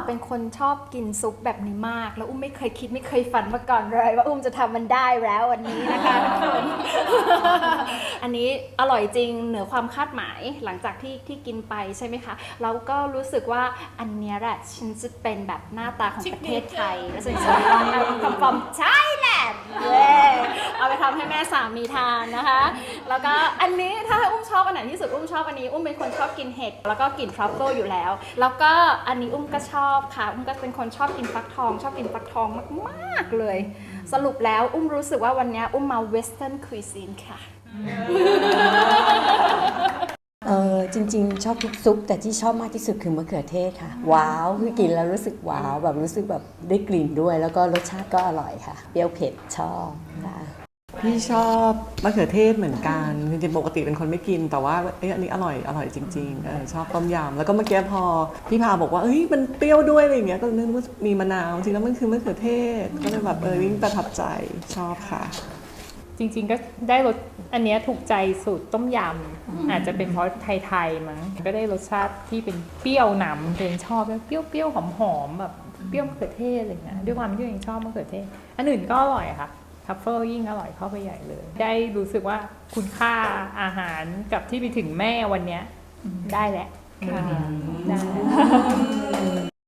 อะเป็นคนชอบกินซุปแบบนี้มาก แล้วอุ้มไม่เคยคิดไม่เคยฝันมาก่อนเลย ว่าอุ้มจะทำมันได้แล้ววันนี้นะคะทุกคนอันนี้อร่อยจริงเหนือความคาดหมายหลังจากที่ที่กินไปใช่ไหมคะเราก็รู้สึกว่าอันเนี้ยแหละฉันจะเป็นแบบหน้าตาของประเทศไทยและฉันจะลองเอาคำฟอมใช่แหละเย้เอาไปทำให้แม่สามีทานนะคะ แล้วก็อันนี้ถ้าให้อุ้มชอบอันไหนที่สุดอุ้มชอบอันนี้อุ้มเป็นคนชอบกินเห็ดแล้วก็กินทรัฟเฟิลอยู่แล้ว แล้วก็อันนี้อุ้มก็ชอบค่ะ อุ้มก็เป็นคนชอบกินฟักทอง ชอบกินฟักทองมากๆเลย สรุปแล้วอุ้มรู้สึกว่าวันนี้อุ้มมาเวสเทิร์นคุยซีนค่ะเออจริง ๆ ชอบทุกซุป แต่ที่ชอบมากที่สุดคือมะเขือเทศค่ะ ว้าวคือกินแล้วรู้สึกว้าวแบบรู้สึกแบบได้กลิ่นด้วย แล้วก็รสชาติก็อร่อยค่ะ เปรี้ยวเผ็ดชอบค่ะ พี่ชอบมะเขือเทศเหมือนกัน จริงๆ ปกติเป็นคนไม่กิน แต่ว่าเอ้ยอันนี้อร่อยอร่อยจริงๆเออชอบต้มยำแล้วก็เมื่อกี้พอพี่พาบอกว่าเอ้ยมันเปรี้ยวด้วยอะไรอย่างเงี้ยก็นึกว่ามีมะนาวจริงๆแล้วมันคือมะเขือเทศก็เลยแบบเออยิ่งประทับใจชอบค่ะ จริงๆก็ได้รสอันเนี้ยถูกใจสูตรต้มยำอาจจะเป็นเพราะไทยๆมั้งก็ได้รสชาติที่เป็นเปรี้ยวหนำตัวเองชอบเปรี้ยวๆหอมๆแบบเปรี้ยวมะเขือเทศอะไรเงี้ยด้วยความที่ตัวเองชอบมะเขือเทศ อันอื่นก็อร่อยค่ะ ทัฟเฟิลยิ่งอร่อยเข้าไปใหญ่เลย ได้รู้สึกว่าคุณค่าอาหารกับที่ไปถึงแม่วันเนี้ยได้แหละมื้อเนี้ยได้